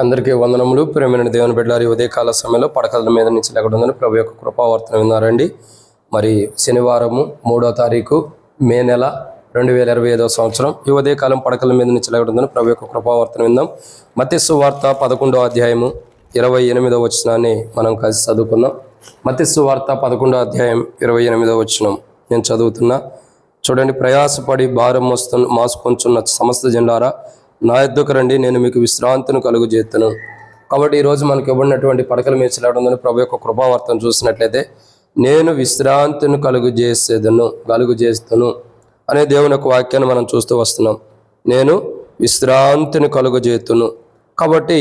అందరికీ వందనములు. ప్రేమైన దేవుని బిడ్డారి ఉదయకాల సమయంలో పడకల మీద నుంచి లేకుండా ప్రభు యొక్క కృపావర్తన విన్నారండి. మరి శనివారము మూడో తారీఖు మే నెల రెండు వేల ఇరవై ఐదవ సంవత్సరం ఈ ఉదయకాలం పడకల మీద నుంచి లేకుండా ప్రభు యొక్క కృపావర్తన విందాం. మత్స్సు వార్త పదకొండో అధ్యాయము ఇరవై ఎనిమిదో వచనాన్ని మనం కలిసి చదువుకుందాం. మత్స్సు వార్త పదకొండో అధ్యాయం ఇరవై ఎనిమిదో వచనం నేను చదువుతున్నా. చూడండి ప్రయాసపడి భారం మోస్తు మాసుకొంచున్న సమస్త జెండారా నా ఎద్దుకు రండి నేను మీకు విశ్రాంతిని కలుగు చేస్తాను కాబట్టి ఈరోజు మనకి ఇవ్వబడినటువంటి పడకల మీద చిలాడుందని ప్రభు యొక్క కృపావర్తన చూసినట్లయితే నేను విశ్రాంతిని కలుగు చేసేదను కలుగు చేస్తాను అనే దేవుని యొక్క వాక్యాన్ని మనం చూస్తూ వస్తున్నాం. నేను విశ్రాంతిని కలుగు చేతును కాబట్టి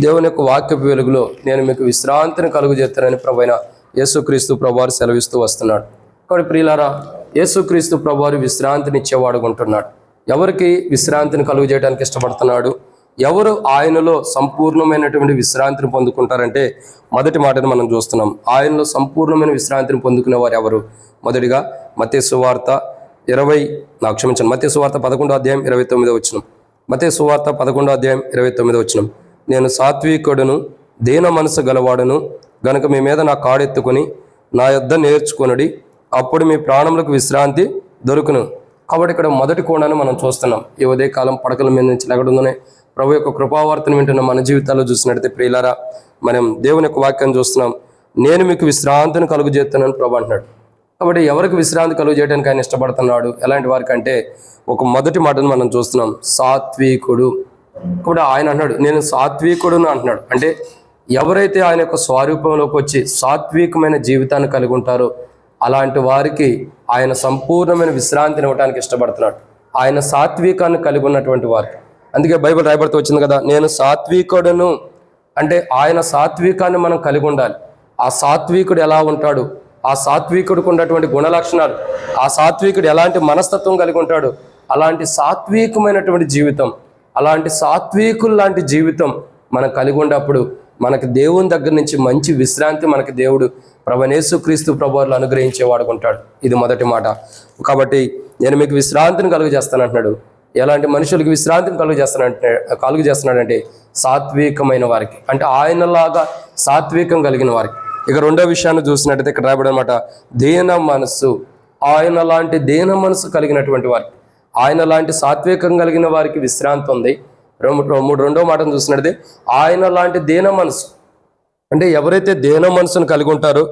దేవుని యొక్క వాక్యపు వెలుగులో నేను మీకు విశ్రాంతిని కలుగు చేస్తానని ప్రభు అయిన యేసుక్రీస్తు ప్రభువారు సెలవిస్తూ వస్తున్నాడు. కాబట్టి ప్రియులారా యేసుక్రీస్తు ప్రభువారు విశ్రాంతిని ఇచ్చేవాడుకుంటున్నాడు ఎవరికి విశ్రాంతిని కలుగు చేయడానికి ఇష్టపడుతున్నాడు? ఎవరు ఆయనలో సంపూర్ణమైనటువంటి విశ్రాంతిని పొందుకుంటారంటే మొదటి మాటను మనం చూస్తున్నాం. ఆయనలో సంపూర్ణమైన విశ్రాంతిని పొందుకునే వారు ఎవరు? మొదటిగా మతేశ్వార్త ఇరవై నాకు క్షమించండి మతేశ్వార్త పదకొండో అధ్యాయం ఇరవై తొమ్మిదో వచ్చిన మతేశ్వార్త పదకొండో అధ్యాయం ఇరవై తొమ్మిదో వచ్చిన నేను సాత్వికుడును దీన మనసు గలవాడును గనుక మీ మీద నా కాడెత్తుకొని నా యొద్ద నేర్చుకొనడి అప్పుడు మీ ప్రాణములకు విశ్రాంతి దొరుకును. కాబట్టి ఇక్కడ మొదటి కోణాన్ని మనం చూస్తున్నాం. ఈ ఉదయకాలం పడకల మీద నుంచి లెగడుందనే ప్రభు యొక్క కృపావార్తను వింటున్న మన జీవితాల్లో చూసినట్టయితే ప్రియులారా మనం దేవుని యొక్క వాక్యం చూస్తున్నాం. నేను మీకు విశ్రాంతిని కలుగు చేస్తున్నాను ప్రభు అంటున్నాడు. కాబట్టి ఎవరికి విశ్రాంతి కలుగు చేయడానికి ఆయన ఇష్టపడుతున్నాడు? ఎలాంటి వారికి అంటే ఒక మొదటి మాటను మనం చూస్తున్నాం. సాత్వికుడు. కూడా ఆయన అంటున్నాడు నేను సాత్వికుడును అంటున్నాడు. అంటే ఎవరైతే ఆయన యొక్క స్వరూపంలోకి వచ్చి సాత్వికమైన జీవితాన్ని కలిగి ఉంటారో అలాంటి వారికి ఆయన సంపూర్ణమైన విశ్రాంతిని ఇవ్వడానికి ఇష్టపడుతున్నాడు. ఆయన సాత్వికాన్ని కలిగి ఉన్నటువంటి వారికి. అందుకే బైబిల్ రాయబడుతూ వచ్చింది కదా నేను సాత్వికుడును. అంటే ఆయన సాత్వికాన్ని మనం కలిగి ఉండాలి. ఆ సాత్వికుడు ఎలా ఉంటాడు? ఆ సాత్వికుడికి ఉన్నటువంటి గుణ లక్షణాలు ఆ సాత్వికుడు ఎలాంటి మనస్తత్వం కలిగి ఉంటాడు? అలాంటి సాత్వికమైనటువంటి జీవితం అలాంటి సాత్వికులు లాంటి జీవితం మనం కలిగి ఉన్నప్పుడు మనకి దేవుని దగ్గర నుంచి మంచి విశ్రాంతి మనకి దేవుడు ప్రభనేసు క్రీస్తు ప్రభువారు అనుగ్రహించేవాడు ఉంటాడు. ఇది మొదటి మాట. కాబట్టి నేను మీకు విశ్రాంతిని కలుగు చేస్తానంటున్నాడు ఎలాంటి మనుషులకి విశ్రాంతిని కలుగు చేస్తానంటే కలుగు చేస్తున్నాడంటే సాత్వికమైన వారికి. అంటే ఆయనలాగా సాత్వికం కలిగిన వారికి. ఇక రెండో విషయాన్ని చూసినట్టయితే ఇక్కడ రాయబడి అనమాట దీన మనస్సు. ఆయన లాంటి దీన మనసు కలిగినటువంటి వారికి. ఆయన లాంటి సాత్వికం కలిగిన వారికి విశ్రాంతి ఉంది. రెండు మూడు రెండో మాటను చూసినట్టు ఆయన లాంటి దీన మనసు అంటే ఎవరైతే దేన మనసును కలిగి ఉంటారో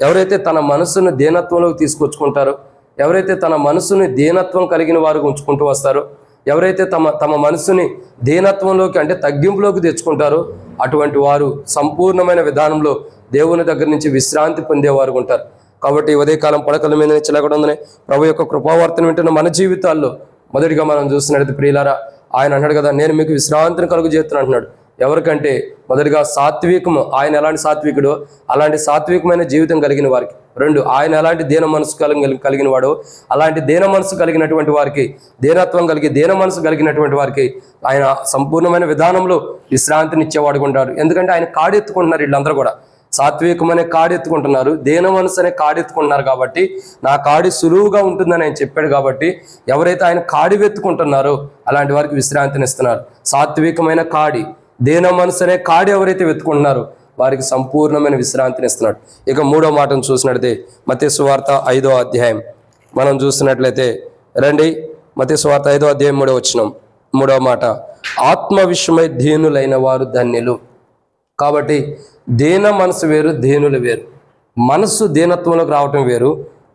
ఎవరైతే తన మనసును దీనత్వంలోకి తీసుకొచ్చుకుంటారో ఎవరైతే తన మనసుని దీనత్వం కలిగిన వారు ఉంచుకుంటూ వస్తారో ఎవరైతే తమ తమ మనసుని దీనత్వంలోకి అంటే తగ్గింపులోకి తెచ్చుకుంటారో అటువంటి వారు సంపూర్ణమైన విధానంలో దేవుని దగ్గర నుంచి విశ్రాంతి పొందేవారు ఉంటారు. కాబట్టి ఉదయకాలం పడకల మీద నుంచి లేకుండా ఉందని ప్రభు యొక్క కృపావార్తను వింటున్న మన జీవితాల్లో మొదటిగా మనం చూస్తున్నట్టు ప్రియులారా ఆయన అన్నాడు కదా నేను మీకు విశ్రాంతిని కలుగు చేస్తున్నాను అంటున్నాడు. ఎవరికంటే మొదటిగా సాత్వికము ఆయన ఎలాంటి సాత్వికుడో అలాంటి సాత్వికమైన జీవితం కలిగిన వారికి. రెండు ఆయన ఎలాంటి దీన మనసు కలిగి కలిగిన వాడు అలాంటి దీన మనసు కలిగినటువంటి వారికి దీనత్వం కలిగి దీన మనసు కలిగినటువంటి వారికి ఆయన సంపూర్ణమైన విధానంలో విశ్రాంతిని ఇచ్చేవాడుకుంటాడు ఎందుకంటే ఆయన కాడెత్తుకుంటున్నారు వీళ్ళందరూ కూడా. సాత్వికం అనే కాడెత్తుకుంటున్నారు దేన మనసు అనే కాడెత్తుకుంటున్నారు కాబట్టి నా కాడి సులువుగా ఉంటుందని ఆయన చెప్పాడు కాబట్టి ఎవరైతే ఆయన కాడి వెత్తుకుంటున్నారో అలాంటి వారికి విశ్రాంతిని ఇస్తున్నారు సాత్వికమైన కాడి దేన మనసు అనే కాడి ఎవరైతే వెతుకుంటున్నారో వారికి సంపూర్ణమైన విశ్రాంతిని ఇస్తున్నాడు ఇక మూడో మాటను చూసినట్లయితే మతేశ్వార్త ఐదో అధ్యాయం. మనం చూసినట్లయితే రండి మతేశ్వార్త ఐదో అధ్యాయం మూడో వచ్చినాం మూడో మాట ఆత్మ విషయమై ధీనులైన వారు ధన్యులు. కాబట్టి దీన మనసు వేరు దేనులు వేరు. మనస్సు దీనత్వంలోకి రావటం వేరు.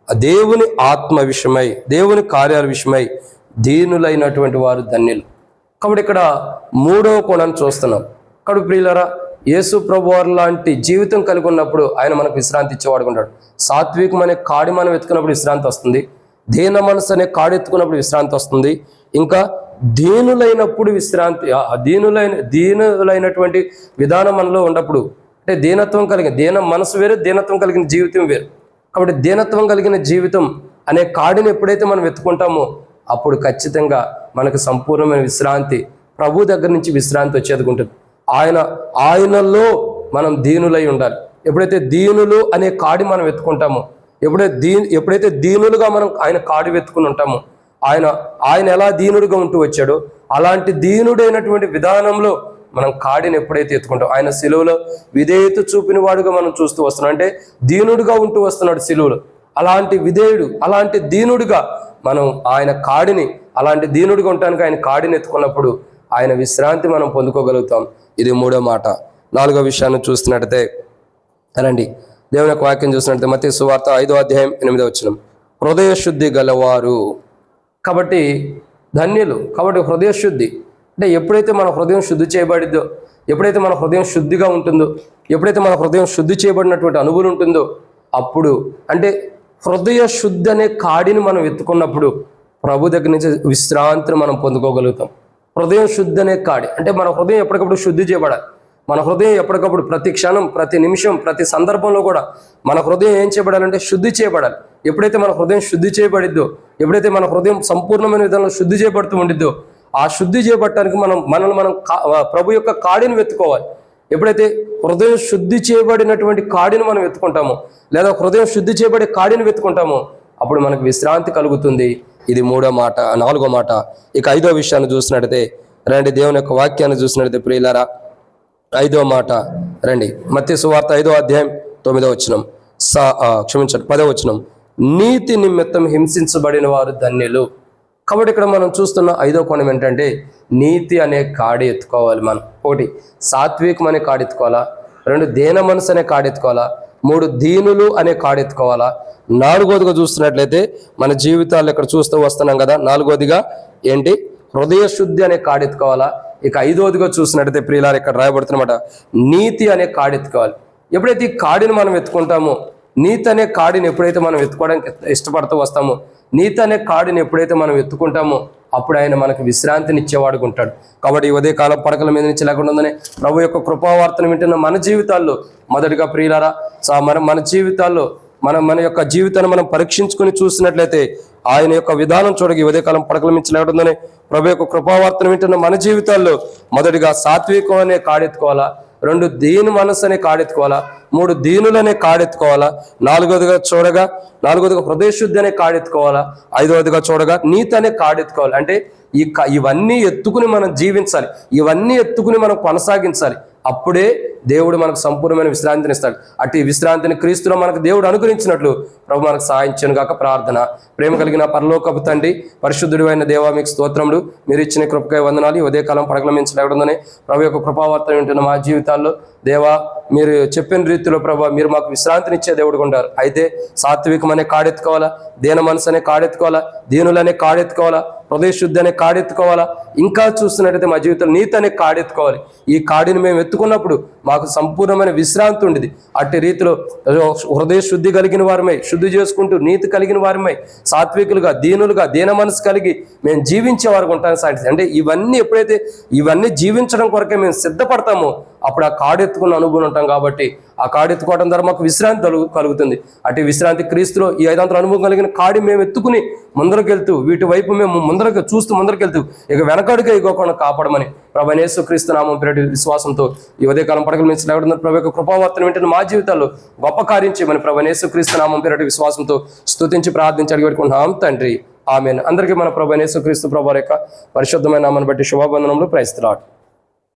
దేవుని ఆత్మ విషయమై దేవుని కార్యాల విషయమై దీనులైనటువంటి వారు ధన్యులు. కాబట్టి ఇక్కడ మూడవ కోణాన్ని చూస్తున్నాం. కాబట్టి ప్రియులరా యేసు ప్రభు వారు లాంటి జీవితం కలిగి ఉన్నప్పుడు ఆయన మనకు విశ్రాంతి ఇచ్చేవాడు ఉంటాడు. సాత్వికం అనే కాడి మనం ఎత్తుకున్నప్పుడు విశ్రాంతి వస్తుంది. దీన మనసు అనే కాడి ఎత్తుకున్నప్పుడు విశ్రాంతి వస్తుంది. ఇంకా దీనులైనప్పుడు విశ్రాంతి దీనులైన దీనులైనటువంటి విధానం మనలో ఉన్నప్పుడు అంటే దీనత్వం కలిగిన దీన మనసు వేరు దీనత్వం కలిగిన జీవితం వేరు. కాబట్టి దీనత్వం కలిగిన జీవితం అనే కాడిని ఎప్పుడైతే మనం వెతుకుంటామో అప్పుడు ఖచ్చితంగా మనకు సంపూర్ణమైన విశ్రాంతి ప్రభు దగ్గర నుంచి విశ్రాంతి వచ్చేది ఉంటుంది. ఆయన ఆయనలో మనం దీనులై ఉండాలి. ఎప్పుడైతే దీనులు అనే కాడి మనం వెతుకుంటామో ఎప్పుడైతే దీ ఎప్పుడైతే దీనులుగా మనం ఆయన కాడి వెతుకుని ఉంటామో ఆయన ఆయన ఎలా దీనుడిగా ఉంటూ వచ్చాడో అలాంటి దీనుడైనటువంటి విధానంలో మనం కాడిని ఎప్పుడైతే ఎత్తుకుంటాం ఆయన సిలువలో విధేయత చూపిన వాడుగా మనం చూస్తూ వస్తున్నాం. అంటే దీనుడుగా ఉంటూ వస్తున్నాడు సిలువలో. అలాంటి విధేయుడు అలాంటి దీనుడిగా మనం ఆయన కాడిని అలాంటి దీనుడిగా ఉండటానికి ఆయన కాడిని ఎత్తుకున్నప్పుడు ఆయన విశ్రాంతి మనం పొందుకోగలుగుతాం. ఇది మూడో మాట. నాలుగో విషయాన్ని చూస్తున్నట్టయితే రండి. దేవుని యొక్క వాక్యం చూసినట్లయితే మత సువార్త ఐదో అధ్యాయం ఎనిమిదో వచ్చిన హృదయ శుద్ధి గలవారు. కాబట్టి ధన్యులు. కాబట్టి హృదయ శుద్ధి. అంటే ఎప్పుడైతే మన హృదయం శుద్ధి చేయబడిద్దో ఎప్పుడైతే మన హృదయం శుద్ధిగా ఉంటుందో ఎప్పుడైతే మన హృదయం శుద్ధి చేయబడినటువంటి అనుభవం ఉంటుందో అప్పుడు అంటే హృదయ శుద్ధి అనే కాడిని మనం ఎత్తుకున్నప్పుడు ప్రభు దగ్గర నుంచి విశ్రాంతిని మనం పొందుకోగలుగుతాం. హృదయం శుద్ధి అనే కాడి. అంటే మన హృదయం ఎప్పటికప్పుడు శుద్ధి చేయబడాలి. మన హృదయం ఎప్పటికప్పుడు ప్రతి క్షణం ప్రతి నిమిషం ప్రతి సందర్భంలో కూడా మన హృదయం ఏం చేయబడాలంటే శుద్ధి చేయబడాలి. ఎప్పుడైతే మన హృదయం శుద్ధి చేయబడిద్దో ఎప్పుడైతే మన హృదయం సంపూర్ణమైన విధంగా శుద్ధి చేయబడుతూ ఉండిద్దో ఆ శుద్ధి చేయబట్టడానికి మనం మనల్ని మనం కా- ప్రభు యొక్క కాడిని వెతుకోవాలి ఎప్పుడైతే హృదయం శుద్ధి చేయబడినటువంటి కాడిని మనం వెతుకుంటామో లేదా హృదయం శుద్ధి చేయబడే కాడిని వెతుకుంటామో అప్పుడు మనకు విశ్రాంతి కలుగుతుంది. ఇది మూడో మాట నాలుగో మాట. ఇక ఐదో విషయాన్ని చూసినట్టయితే రండి దేవుని యొక్క వాక్యాన్ని చూసినట్టయితే ప్రియులారా ఐదో మాట. రండి. మత్య సువార్త ఐదో అధ్యాయం తొమ్మిదో వచనం. సా క్షమించండి పదో వచనం. నీతి నిమిత్తం హింసించబడిన వారు ధన్యులు. కాబట్టి ఇక్కడ మనం చూస్తున్న ఐదో కోణం ఏంటంటే నీతి అనే కాడి ఎత్తుకోవాలి మనం. ఒకటి సాత్వికం అనే కాడి ఎత్తుకోవాలా? రెండు దేన మనసు అనే కాడి ఎత్తుకోవాలా? మూడు దీనులు అనే కాడి ఎత్తుకోవాలా? నాలుగోదిగా చూస్తున్నట్లయితే మన జీవితాలు ఇక్కడ చూస్తూ వస్తున్నాం కదా నాలుగోదిగా ఏంటి? హృదయ శుద్ధి అనే కాడెత్తుకోవాలా ఇక ఐదోదిగా చూసినట్టయితే ప్రియులారు ఇక్కడ రాయబడుతున్నమాట నీతి అనే కాడెత్తుకోవాలి ఎప్పుడైతే ఈ కాడిని మనం ఎత్తుకుంటామో నీతి అనే కాడిని ఎప్పుడైతే మనం ఎత్తుకోవడానికి ఇష్టపడుతూ వస్తామో నీతి అనే కాడిని ఎప్పుడైతే మనం ఎత్తుకుంటామో అప్పుడు ఆయన మనకు విశ్రాంతిని ఇచ్చేవాడుగా ఉంటాడు. కాబట్టి ఈ ఉదయ కాలం పడకల మీద నుంచి లేకుండా ఉందని ప్రభు యొక్క కృపావార్తను వింటున్న మన జీవితాల్లో మొదటిగా ప్రియులారా సో మన మన జీవితాల్లో మనం మన యొక్క జీవితాన్ని మనం పరీక్షించుకొని చూసినట్లయితే ఆయన యొక్క విధానం చూడగి ఉదయకాలం పడకల ప్రభు యొక్క కృపావార్తను వింటున్న మన జీవితాల్లో మొదటిగా సాత్వికం అనే కాడెత్తుకోవాలా రెండు దీని మనసు అనే కాడెత్తుకోవాలా మూడు దీనులనే కాడెత్తుకోవాలా నాలుగోదిగా చూడగా నాలుగోదిగా హృదయశుద్ధి అనే కాడెత్తుకోవాలా ఐదవదిగా చూడగా నీతి అనే కాడెత్తుకోవాలి అంటే ఈ క- ఇవన్నీ ఎత్తుకుని మనం జీవించాలి. ఇవన్నీ ఎత్తుకుని మనం కొనసాగించాలి. అప్పుడే దేవుడు మనకు సంపూర్ణమైన విశ్రాంతిని ఇస్తాడు. అటు విశ్రాంతిని క్రీస్తులో మనకు దేవుడు అనుగ్రహించినట్లు ప్రభు మనకు సాయించను గాక ప్రార్థన. ప్రేమ కలిగిన పరలోకపు తండ్రి పరిశుద్ధుడు అయిన దేవా మీకు స్తోత్రములు. మీరు ఇచ్చిన కృపకాయ వందనాలు. ఈ ఉదయకాలం పడగల ప్రభు యొక్క కృపావార్త వింటున్న మా జీవితాల్లో దేవా మీరు చెప్పిన రీతిలో ప్రభు మీరు మాకు విశ్రాంతినిచ్చే దేవుడు ఉంటారు అయితే సాత్వికం అనే కాడెత్తుకోవాలా? దీన మనసు అనే కాడెత్తుకోవాలా? దీనులనే కాడెత్తుకోవాలా? హృదయ శుద్ధి అనే కాడెత్తుకోవాలా? ఇంకా చూస్తున్నట్టయితే మా జీవితంలో నీతి అనే కాడెత్తుకోవాలి. ఈ కాడిని మేము ఎత్తుకున్నప్పుడు మాకు సంపూర్ణమైన విశ్రాంతి ఉండేది. అట్టి రీతిలో హృదయ శుద్ధి కలిగిన వారమై శుద్ధి చేసుకుంటూ నీతి కలిగిన వారమై సాత్వికులుగా దీనులుగా దీన మనసు కలిగి మేము జీవించే వారికి ఉంటాను సాటి అంటే ఇవన్నీ ఎప్పుడైతే ఇవన్నీ జీవించడం కొరకే మేము సిద్ధపడతామో అప్పుడు ఆ కాడెత్తుకున్న అనుభవం ఉంటాం కాబట్టి ఆ కాడెత్తుకోవడం ద్వారా మాకు విశ్రాంతి కలుగుతుంది. అటు విశ్రాంతి క్రీస్తులో ఈ ఐదాంతర అనుభవం కలిగిన కాడి మేము ఎత్తుకుని ముందరకెళ్తూ వీటి వైపు మేము ముందరకు చూస్తూ ముందరకెళ్తూ ఇక వెనకడుగా ఇవ్వకుండా కాపాడమని ప్రభు క్రీస్తు నామం పేరు విశ్వాసంతో ఈ ఉదయకాలం పడకలు మించి లేవడం ప్రభు యొక్క కృపావర్తన వెంటనే మా జీవితాల్లో గొప్ప కార్యం చేయమని ప్రభు క్రీస్తు నామం పేరు విశ్వాసంతో స్తుతించి ప్రార్థించి అడిగి తండ్రి ఆమెను. అందరికీ మన ప్రభు నేసు క్రీస్తు ప్రభు యొక్క పరిశుద్ధమైన నామను బట్టి శుభాబంధనంలో ప్రయత్నాడు